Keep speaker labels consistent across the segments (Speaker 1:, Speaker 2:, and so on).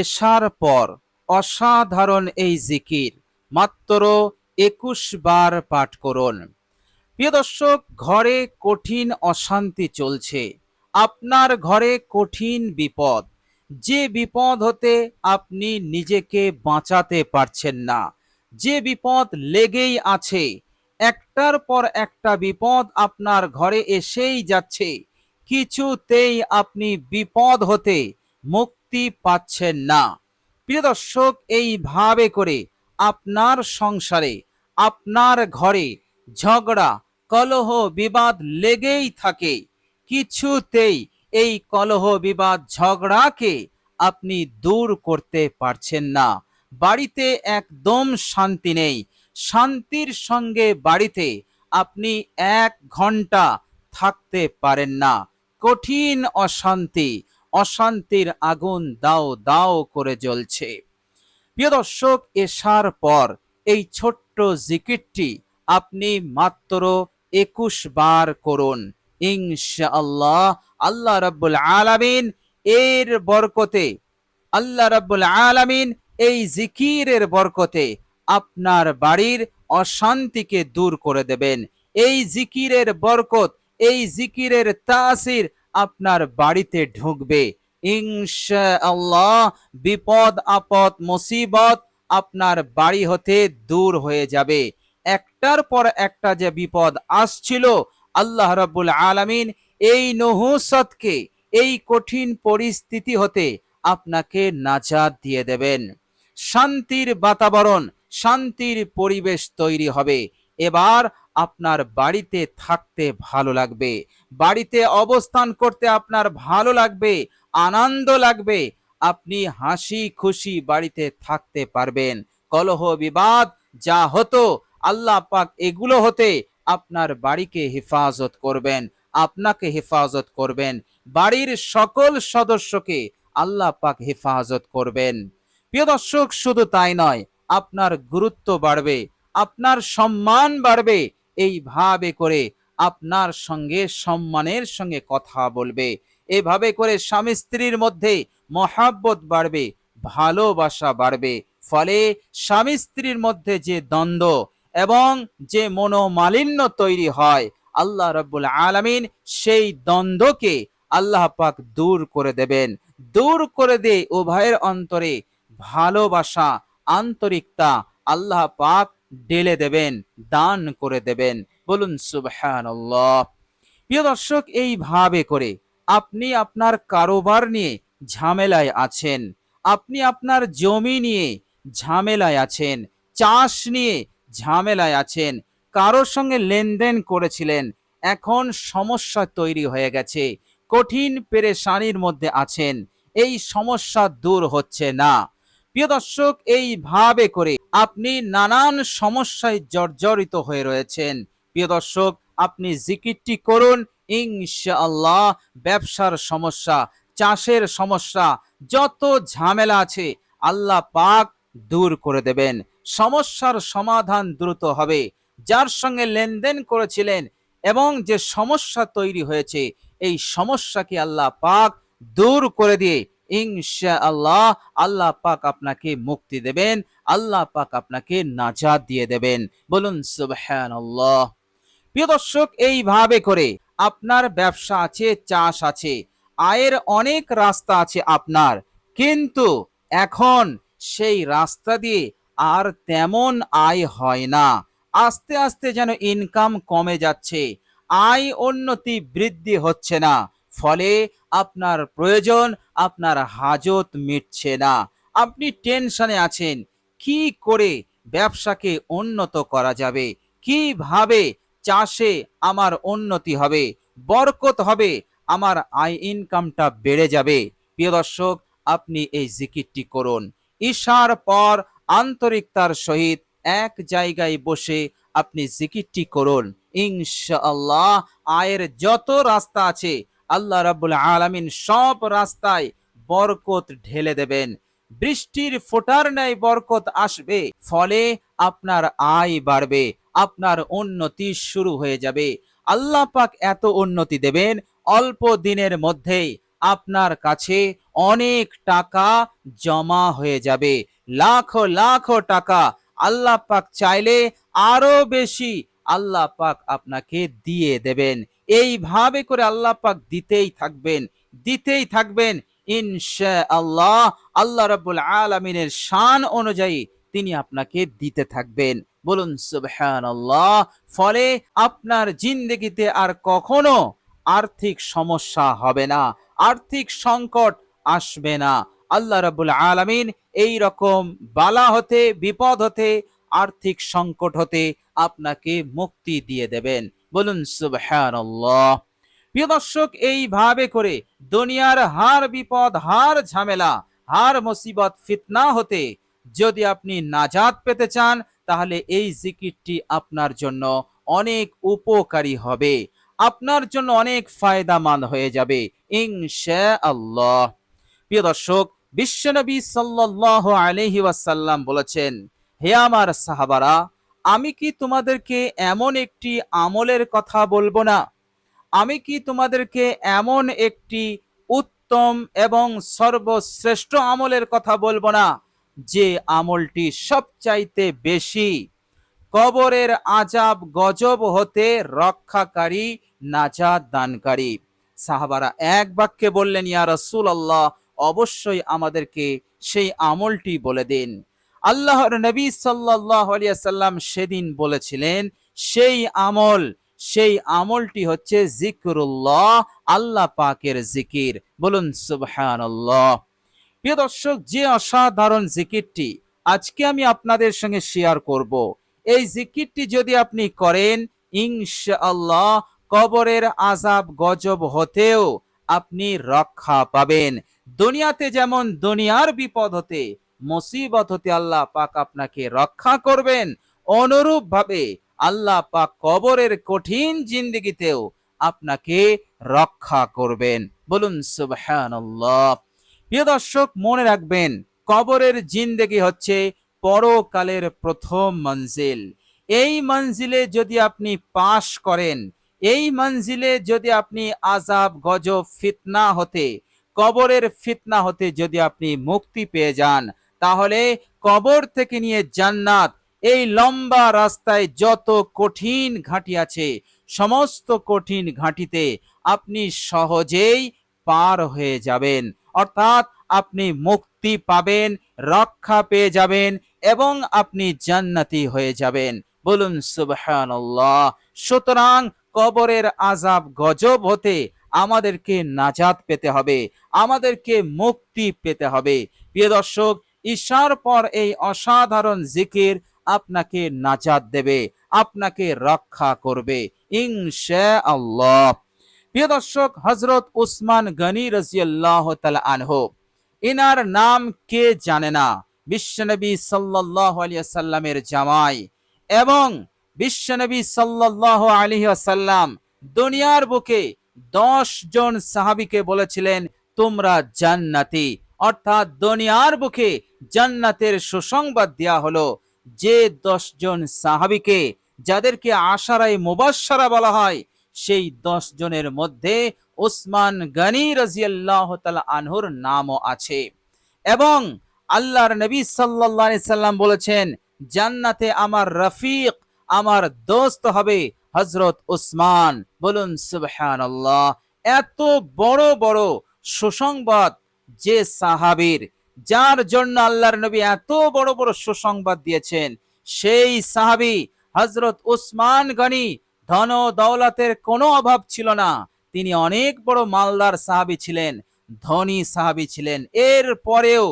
Speaker 1: এশার পর অসাধারণ এই জিকির। মাত্র একুশ বার পাঠ করুন। প্রিয় দর্শক, ঘরে কঠিন অশান্তি চলছে। আপনার ঘরে কঠিন বিপদ। যে বিপদ হতে আপনি নিজেকে বাঁচাতে পারছেন না। যে বিপদ লেগেই আছে, একটার পর একটা বিপদ আপনার ঘরে এসেই যাচ্ছে। কিছুতেই আপনি বিপদ হতে মুক্তি পাচ্ছেন না। প্রিয় দর্শক এইভাবে করে আপনার সংসারে, আপনার ঘরে ঝগড়া, কলহ, বিবাদ লেগেই থাকে। কিছুতেই এই কলহ, বিবাদ, ঝগড়াকে আপনি দূর করতে পারছেন না। বাড়িতে একদম শান্তি নেই। শান্তির সঙ্গে বাড়িতে আপনি এক ঘণ্টা থাকতে পারেন না। কঠিন অশান্তি অশান্তির আগুন দাও দাও করে জ্বলছে। প্রিয় দর্শক, এসার পর এই ছোট্ট জিকিরটি আপনি মাত্র একুশ বার করুন। ইনশাআল্লাহ আল্লাহ রাব্বুল আলামিন এর বরকতে, আল্লাহ রাব্বুল আলামিন এই জিকিরের বরকতে আপনার বাড়ির অশান্তিকে দূর করে দেবেন। এই জিকিরের বরকত, এই জিকিরের তাসির আপনার বাড়িতে ঢুকবে। ইনশাআল্লাহ বিপদ, আপদ, মুসিবত আপনার বাড়ি হতে দূর হয়ে যাবে। একটার পর একটা যে বিপদ আসছিল, আল্লাহ রাব্বুল আলামিন এই নহুসতকে, এই কঠিন পরিস্থিতি হতে আপনাকে নাজাত দিয়ে দেবেন। শান্তির বাতাবরণ, শান্তির পরিবেশ তৈরি হবে। এবার আপনার বাড়িতে থাকতে ভালো লাগবে। বাড়িতে অবস্থান করতে আপনার ভালো লাগবে, আনন্দ লাগবে। আপনি হাসি খুশি বাড়িতে থাকতে পারবেন। কলহ বিবাদ যা হতো, আল্লাহ পাক এগুলো হতে আপনার বাড়িকে হেফাজত করবেন, আপনাকে হেফাজত করবেন। বাড়ির সকল সদস্যকে আল্লাহ পাক হেফাজত করবেন। প্রিয় দর্শক, শুধু তাই নয়, আপনার গুরুত্ব বাড়বে, আপনার সম্মান বাড়বে এইভাবে করে আপনার সঙ্গে, সম্মানের সঙ্গে কথা বলবে। এভাবে করে স্বামী স্ত্রীর মধ্যে মহাব্বত বাড়বে, ভালোবাসা বাড়বে। ফলে স্বামী স্ত্রীর মধ্যে যে দ্বন্দ্ব এবং যে মনোমালিন্য তৈরি হয়, আল্লাহ রব্বুল আলামিন সেই দ্বন্দ্বকে আল্লাহ পাক দূর করে দেবেন। দূর করে দিয়ে উভয়ের অন্তরে ভালোবাসা, আন্তরিকতা আল্লাহ পাক ঢেলে দেবেন, দান করে দেবেন। বলুন, সুবহানাল্লাহ। প্রিয় দর্শক, এইভাবে করে আপনি আপনার কারোবার নিয়ে ঝামেলায় আছেন, আপনি আপনার জমি নিয়ে ঝামেলায় আছেন, চাষ নিয়ে ঝামেলায় আছেন, কারোর সঙ্গে লেনদেন করেছিলেন, এখন সমস্যা তৈরি হয়ে গেছে, কঠিন পেরেশানির মধ্যে আছেন, এই সমস্যা দূর হচ্ছে না। প্রিয় দর্শক এইভাবে করে আপনি নানান সমস্যায় জর্জরিত হয়ে রয়েছেন। প্রিয় দর্শক, আপনি জিকিরটি করুন, ইনশাআল্লাহ। ব্যবসার সমস্যা, চাষের সমস্যা, যত ঝামেলা আছে, আল্লাহ পাক দূর করে দেবেন। সমস্যার সমাধান দ্রুত হবে। যার সঙ্গে লেনদেন করেছিলেন এবং যে সমস্যা তৈরি হয়েছে, এই সমস্যাকে আল্লাহ পাক দূর করে দিয়ে ইনশা আল্লাহ আল্লাহ পাক আপনাকে মুক্তি দেবেন, আল্লাহ পাক আপনাকে নাজাদ দিয়ে দেবেন। বলুন, সুবহানাল্লাহ। প্রিয় দর্শক, এইভাবে করে আপনার ব্যবসা আছে, চাষ আছে, আয়ের অনেক রাস্তা আছে আপনার, কিন্তু এখন সেই রাস্তা দিয়ে আর তেমন আয় হয় না। আস্তে আস্তে যেন ইনকাম কমে যাচ্ছে, আয় উন্নতি বৃদ্ধি হচ্ছে না। ফলে আপনার প্রয়োজন, আপনার হাজত মিটছে না। আপনি টেনশনে আছেন, কি করে ব্যবসাকে উন্নত করা যাবে? কীভাবে চাষে আমার উন্নতি হবে? বরকত হবে, আমার আয় ইনকামটা বেড়ে যাবে। প্রিয় দর্শক, আপনি এই জিকিরটি করুন। ঈশার পর আন্তরিকতার সহিত এক জায়গায় বসে আপনি জিকিরটি করুন। ইনশাআল্লাহ, আয়ের যত রাস্তা আছে আল্লাহ রাব্বুল আলামিন সব রাস্তায় বরকত ঢেলে দেবেন। বৃষ্টির ফোটার ন্যায় বরকত আসবে, ফলে আপনার আয় বাড়বে, আপনার উন্নতি শুরু হয়ে যাবে। আল্লাহ পাক এত উন্নতি দেবেন অল্প দিনের মধ্যেই আপনার কাছে অনেক টাকা জমা হয়ে যাবে, লাখ লাখ টাকা আল্লাহ পাক চাইলে আরও বেশি আল্লাহ পাক আপনাকে দিয়ে দেবেন। এইভাবে করে আল্লাহ পাক দিতেই থাকবেন দিতেই থাকবেন। ইনশা আল্লাহ আল্লাহ রাব্বুল আলামিনের শান অনুযায়ী তিনি আপনাকে দিতে থাকবেন। বলুন, সুবহানাল্লাহ। ফলে আপনার জিন্দগিতে আর কখনো আর্থিক সমস্যা হবে না, আর্থিক সংকট আসবে না। আল্লাহ রাব্বুল আলামিন এই রকম বালা হতে, বিপদ হতে, আর্থিক সংকট হতে আপনাকে মুক্তি দিয়ে দেবেন। বলুন, সুবহানাল্লাহ। প্রিয় দর্শক, এইভাবে করে দুনিয়ার হার বিপদ, হার ঝামেলা, হার মুসিবত, ফিতনা হতে যদি আপনি নাজাত পেতে চান, তাহলে এই জিকিরটি আপনার জন্য অনেক উপকারী হবে। আপনার জন্য অনেক ফায়দামান হয়ে যাবে ইনশা আল্লাহ প্রিয় দর্শক বিশ্বনবী সাল্লাল্লাহু আলাইহি ওয়াসাল্লাম বলেছেন, হে আমার সাহাবারা আমি কি তোমাদেরকে এমন একটি আমলের কথা বলব না? আমি কি তোমাদেরকে এমন একটি উত্তম এবং সর্বশ্রেষ্ঠ আমলের কথা বলব না, যে আমলটি সবচাইতে বেশি কবরের আজাব গজব হতে রক্ষাকারী নাজাদ দানকারী? সাহাবারা এক বাক্যে বললেন, ইয়া রসুল আল্লাহ অবশ্যই আমাদেরকে সেই আমলটি বলে দিন। আল্লাহর নবী সাল্লাহ সাল্লাম সেদিন বলেছিলেন, সেই আমল, সেই আমলটি হচ্ছে জিকরুল্লাহ, আল্লাহ পাকের জিকির। বলুন, সুবহানাল্লাহ। প্রিয় দর্শক, যে অসাধারণ জিকিরটি আজকে আমি আপনাদের সঙ্গে শেয়ার করব। এই জিকিরটি যদি আপনি করেন, ইনশাআল্লাহ কবরের আজাব গজব হতেও আপনি রক্ষা পাবেন। দুনিয়াতে যেমন দুনিয়ার বিপদ হতে মুসিবত হতে আল্লাহ পাক আপনাকে রক্ষা করবেন। অনুরূপ ভাবে আল্লাহ পাক কবরের কঠিন জিন্দিগিতেও আপনাকে রক্ষা করবেন। বলুন, সুবহানাল্লাহ। প্রিয় দর্শক, মনে রাখবেন, কবরের জিন্দেগি হচ্ছে পরকালের প্রথম মঞ্জিল। এই মঞ্জিলে যদি আপনি পাশ করেন, এই মঞ্জিলে যদি আপনি আজাব গজব, ফিতনা হতে, কবরের ফিতনা হতে যদি আপনি মুক্তি পেয়ে যান তাহলে কবর থেকে নিয়ে জান্নাত, এই লম্বা রাস্তায় যত কঠিন ঘাঁটি আছে, সমস্ত কঠিন ঘাঁটিতে আপনি সহজেই পার হয়ে যাবেন। অর্থাৎ আপনি মুক্তি পাবেন, রক্ষা পেয়ে যাবেন এবং আপনি জান্নাতি হয়ে যাবেন। বলুন, সুবহানাল্লাহ। সুতরাং কবরের আজাব গজব হতে আমাদেরকে নাজাত পেতে হবে, আমাদেরকে মুক্তি পেতে হবে। প্রিয় দর্শক ঈশার পর এই অসাধারণ জিকির আপনাকে নাজাত দেবে, আপনাকে রক্ষা করবে ইনশা আল্লাহ প্রিয় দর্শক হজরত উসমান গনি রাজিয়াল্লাহ তালা আনহো, ইনার নাম কে জানে না? বিশ্বনবী সাল্লাহ আলিয়াল্লামের জামাই এবং বিশ্বনবী সাল্লাহ আলিহাসাল্লাম দুনিয়ার বুকে দশ জন সাহাবিকে বলেছিলেন, তোমরা জান্নাতি। অর্থাৎ দুনিয়ার বুকে জান্নাতের সুসংবাদ দেয়া হলো যে দশ জন সাহাবিকে যাদেরকে আশারাই মুবাসারা বলা হয়, সেই দশ জনের মধ্যে ওসমান গনি রাজিয়াল্লাহ তালা আনহুর নামও আছে। এবং আল্লাহর নবী সাল্লাহ সাল্লাম বলেছেন, জান্নাতে আমার রফিক, আমার দোস্ত হবে হজরত উসমান। বলুন সুবহান এত বড় বড় সুসংবাদ যে সাহাবীর, যার জন্য আল্লাহর নবী এত বড় বড় সুসংবাদ দিয়েছেন, সেই সাহাবি হজরত উসমান গনি ধন দৌলতের কোনো অভাব ছিল না। তিনি অনেক বড় মালদার সাহাবি ছিলেন, ধনী সাহাবি ছিলেন। এর পরেও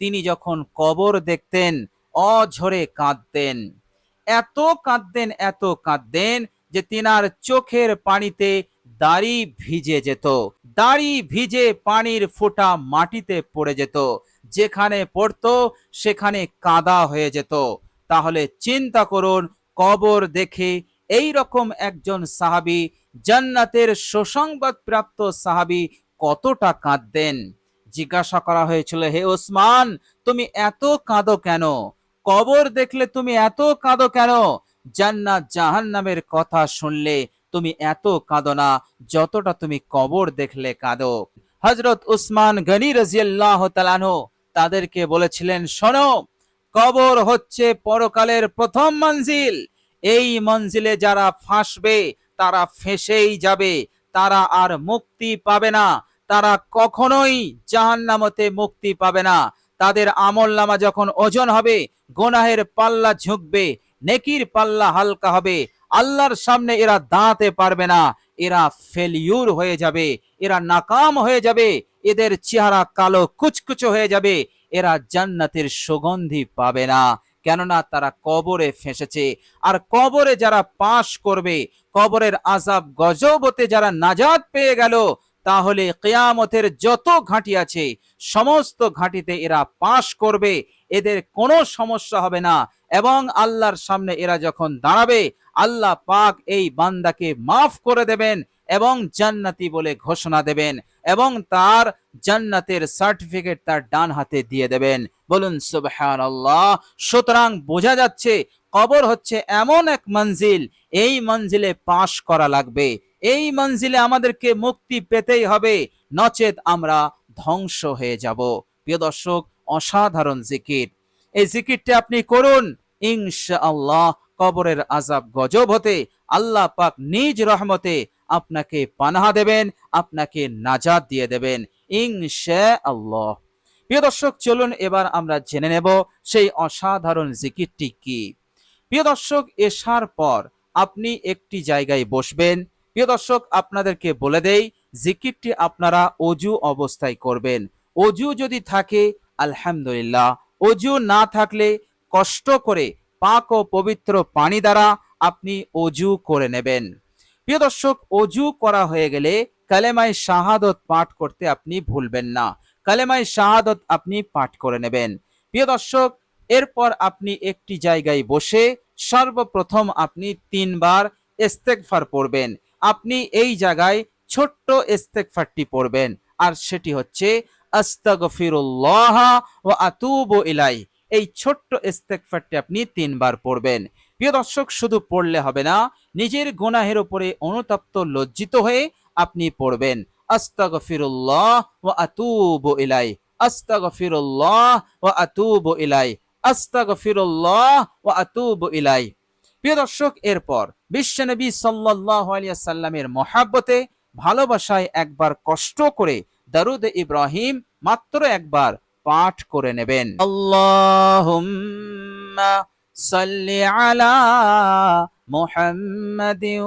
Speaker 1: তিনি যখন কবর দেখতেন, অঝরে কাঁদতেন। এত কাঁদতেন এত কাঁদতেন যে তিনার চোখের পানিতে দাড়ি ভিজে যেত। দাড়ি ভিজে পানির ফোঁটা মাটিতে পড়ে যেত। যেখানে পড়তো, সেখানে কাদা হয়ে যেত। তাহলে চিন্তা করুন, কবর দেখে এই রকম একজন সাহাবি, জান্নাতের সুসংবাদ প্রাপ্ত সাহাবি কতটা কাঁদতেন। জিজ্ঞাসা করা হয়েছিল, হে ওসমান, তুমি এত কাঁদো কেন? কবর দেখলে তুমি এত কাঁদো কেন? জান্নাত জাহান্নামের কথা শুনলে তুমি এত কাঁদো না, যতটা তুমি কবর দেখলে কাঁদো। হজরত উসমান গনি রাজিয়াল্লাহ তালানহ তাদেরকে বলেছিলেন, শোনো, কবর হচ্ছে পরকালের প্রথম মঞ্জিল। এই মঞ্জিলে যারা ফাঁসবে, তারা ফেসেই যাবে। তারা আর মুক্তি পাবে না। তারা কখনোই জাহান্নামতে মুক্তি পাবে না। তাদের আমল নামা যখন ওজন হবে, গোনাহের পাল্লা ঝুঁকবে, নেকির পাল্লা হালকা হবে। আল্লাহর সামনে এরা দাঁড়াতে পারবে না, এরা ফেলিউর হয়ে যাবে, এরা নাকাম হয়ে যাবে, এদের চেহারা কালো কুচকুচো হয়ে যাবে, এরা জান্নাতের সুগন্ধি পাবে না। কেননা তারা কবরে ফেসেছে, আর কবরে যারা পাশ করবে, কবরের আজাব গজবতে যারা নাজাদ পেয়ে গেল, তাহলে কেয়ামতের যত ঘাঁটি আছে, সমস্ত ঘাঁটিতে এরা পাশ করবে, এদের কোনো সমস্যা হবে না, এবং আল্লাহর সামনে এরা যখন দাঁড়াবে আল্লাহ পাক এই বান্দাকে মাফ করে দেবেন এবং জান্নাতি বলে ঘোষণা দেবেন এবং তার জান্নাতের সার্টিফিকেট তার ডান হাতে দিয়ে দেবেন। বলুন সুবহান আল্লাহ সুতরাং বোঝা যাচ্ছে কবর হচ্ছে এমন এক মঞ্জিল, এই মঞ্জিলে পাশ করা লাগবে। এই মঞ্জিলে আমাদেরকে মুক্তি পেতেই হবে, নচেত আমরা ধ্বংস হয়ে যাব। প্রিয় দর্শক, অসাধারণ জিকির। এই জিকিরটি আপনি করুন, ইনশাআল্লাহ। কবরের আজাব গজব হতে আল্লাহ পাক নিজ রহমতে আপনাকে পানাহা দেবেন, আপনাকে নাজাদ দিয়ে দেবেন। ইনশাআল্লাহ। প্রিয় দর্শক, চলুন এবার আমরা জেনে নেব সেই অসাধারণ জিকিরটি কি। প্রিয় দর্শক, এসার পর আপনি একটি জায়গায় বসবেন। প্রিয় দর্শক, আপনাদেরকে বলে দেই, জিকিরটি আপনারা অজু অবস্থায় করবেন। অজু যদি থাকে, আলহামদুলিল্লাহ। অজু না থাকলে কষ্ট করে পাক ও পবিত্র পানি দ্বারা আপনি অজু করে নেবেন। প্রিয় দর্শক, অজু করা হয়ে গেলে কালেমাই শাহাদত পাঠ করতে আপনি ভুলবেন না। কালেমাই শাহাদত আপনি পাঠ করে নেবেন। প্রিয় দর্শক, এরপর আপনি একটি জায়গায় বসে সর্বপ্রথম আপনি তিনবার ইস্তেগফার পড়বেন। আপনি এই জায়গায় ছোট্ট ইস্তেগফারটি পড়বেন। আর সেটি হচ্ছে, আস্তাগফিরুল্লাহ ও আতুবু ইলাই এই ছোট্ট ইস্তেগফারটি আপনি তিনবার পড়বেন। প্রিয় দর্শক, শুধু পড়লে হবে না, নিজের গুনাহের উপরে অনুতপ্ত, লজ্জিত হয়ে আপনি পড়বেন। আস্তাগফিরুল্লাহ ও আতুবু ইলাই আস্তাগফিরুল্লাহ ও আতুবু ইলাই আস্তাগফিরুল্লাহ ও আতুবু ইলাই প্রিয় দর্শক, এরপর বিশ্বনবী সাল্লাল্লাহু আলাইহি সাল্লামের মহাব্বতে, ভালোবাসায় একবার কষ্ট করে দারুদ ইব্রাহিম মাত্র একবার পাঠ করে নেবেন আল্লাহুম্মা সাল্লি আলা মুহাম্মাদিন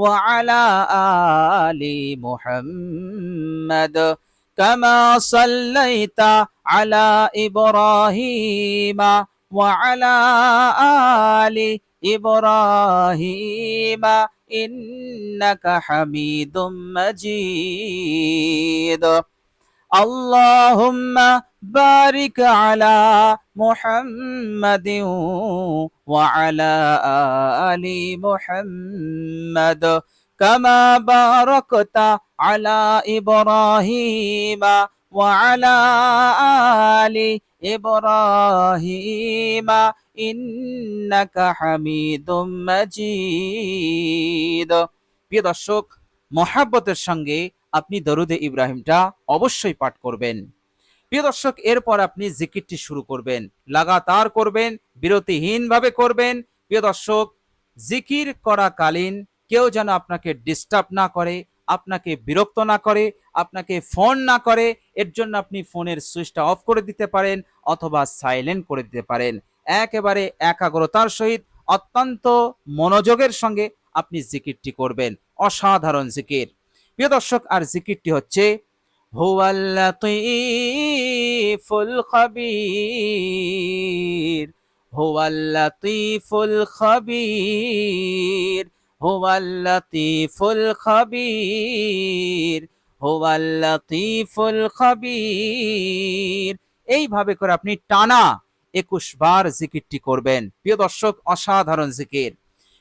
Speaker 1: ওয়া আলা আলি মুহাম্মাদ كما صليت على إبراهيم وعلى آل إبراهيم إنك حميد مجيد اللهم بارك على محمد وعلى آل محمد كما باركت على إبراهيم وعلى آل إبراهيم إنك حميد مجيد প্রিয় দর্শক মহাব্বতের সঙ্গে আপনি দরুদে ইব্রাহিমটা অবশ্যই পাঠ করবেন। প্রিয় দর্শক, এরপর আপনি জিকিরটি শুরু করবেন। লাগাতার করবেন, বিরতিহীনভাবে করবেন। প্রিয় দর্শক, জিকির করাকালীন কেউ যেন আপনাকে ডিস্টার্ব না করে, আপনাকে বিরক্ত না করে, আপনাকে ফোন না করে, এর জন্য আপনি ফোনের সুইচটা অফ করে দিতে পারেন অথবা সাইলেন্ট করে দিতে পারেন। একেবারে একাগ্রতার সহিত, অত্যন্ত মনোযোগের সঙ্গে আপনি জিকিরটি করবেন। অসাধারণ জিকির। প্রিয় দর্শক, আর জিকিরটি হচ্ছে এইভাবে করে আপনি টানা একুশ বার জিকিরটি করবেন। প্রিয় দর্শক, অসাধারণ জিকির।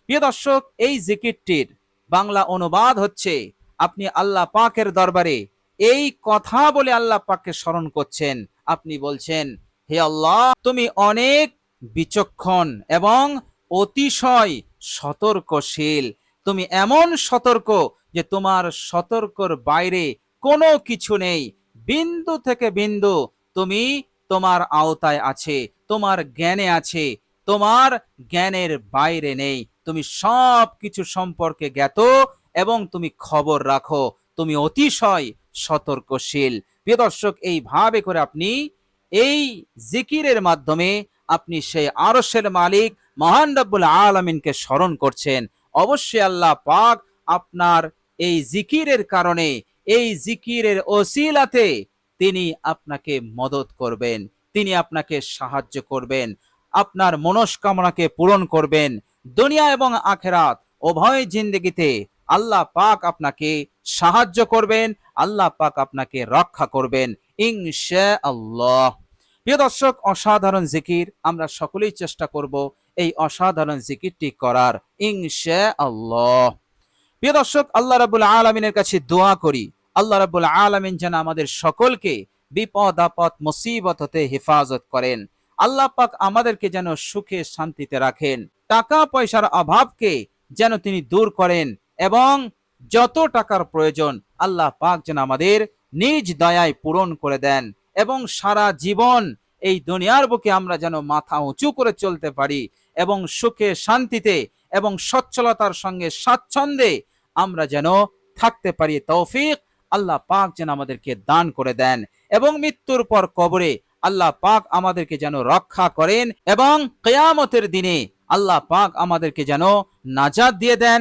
Speaker 1: প্রিয় দর্শক, এই জিকিরটির বাংলা অনুবাদ হচ্ছে আপনি আল্লাহ পাকের দরবারে এই কথা বলে আল্লাহ পাককে স্মরণ করছেন। আপনি বলছেন, হে আল্লাহ, তুমি অনেক বিচক্ষণ এবং অতিশয় সতর্কশীল। তুমি এমন সতর্ক যে তোমার সতর্কর বাইরে কোনো কিছু নেই। বিন্দু থেকে বিন্দু তুমি তোমার আওতায় আছে, তোমার জ্ঞানে আছে, তোমার জ্ঞানের বাইরে নেই। তুমি সব কিছু সম্পর্কে জ্ঞাত এবং তুমি খবর রাখো, তুমি অতিশয় সতর্কশীল। প্রিয় দর্শক এইভাবে করে আপনি এই জিকিরের মাধ্যমে আপনি সেই আরশের মালিক মহান রব্বুল আলমিনকে স্মরণ করছেন। অবশ্যই আল্লাহ পাক আপনার এই জিকিরের কারণে, এই জিকিরের ওসিলাতে তিনি আপনাকে মদত করবেন, তিনি আপনাকে সাহায্য করবেন, আপনার মনস্কামনাকে পূরণ করবেন। দুনিয়া এবং আখেরাত উভয় জিন্দগিতে আল্লাহ পাক আপনাকে সাহায্য করবেন, আল্লাহ পাক আপনাকে রক্ষা করবেন ইনশা আল্লাহ প্রিয় দর্শক, অসাধারণ জিকির, আমরা সকলেই চেষ্টা করব এই অসাধারণ জিকিরটি করার ইনশা আল্লাহ প্রিয় দর্শক, আল্লাহ রাবুল আলমিনের কাছে দোয়া করি, আল্লাহ রাবুল আলমিন যেন আমাদের সকলকে বিপদ, আপদ, মুসিবত হতে হেফাজত করেন। আল্লাহ পাক আমাদেরকে যেন সুখে শান্তিতে রাখেন টাকা পয়সার অভাবকে যেন তিনি দূর করেন এবং যত টাকার প্রয়োজন আল্লাহ পাক যেন আমাদের নিজ দয়ায় পূরণ করে দেন এবং সারা জীবন এই দুনিয়ার বুকে আমরা যেন মাথা উঁচু করে চলতে পারি এবং সুখে শান্তিতে এবং সচ্ছলতার সঙ্গে স্বাচ্ছন্দ্যে আমরা যেন থাকতে পারি তৌফিক আল্লাহ পাক যেন আমাদেরকে দান করে দেন এবং মৃত্যুর পর কবরে আল্লাহ পাক আমাদেরকে যেন রক্ষা করেন এবং কেয়ামতের দিনে আল্লাহ পাক আমাদেরকে যেন নাজাদ দিয়ে দেন